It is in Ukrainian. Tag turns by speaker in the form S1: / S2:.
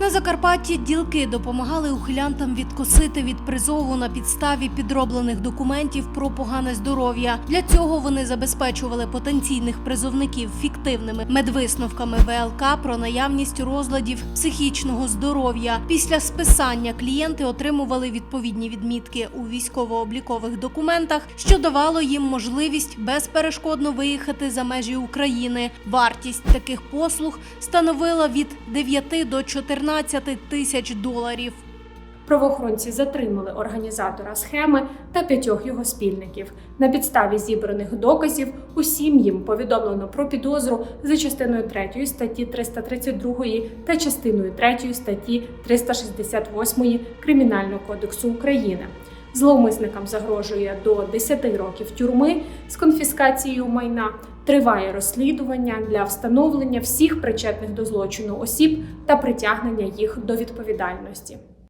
S1: На Закарпатті ділки допомагали ухилянтам відкосити від призову на підставі підроблених документів про погане здоров'я. Для цього вони забезпечували потенційних призовників фіктивними медвисновками ВЛК про наявність розладів психічного здоров'я. Після списання клієнти отримували відповідні відмітки у військово-облікових документах, що давало їм можливість безперешкодно виїхати за межі України. Вартість таких послуг становила від 9 до 14 тисяч доларів.
S2: Правоохоронці затримали організатора схеми та п'ятьох його спільників. На підставі зібраних доказів усім їм повідомлено про підозру за частиною 3 статті 332 та частиною 3 статті 368 Кримінального кодексу України. Зловмисникам загрожує до 10 років тюрми з конфіскацією майна. Триває розслідування для встановлення всіх причетних до злочину осіб та притягнення їх до відповідальності.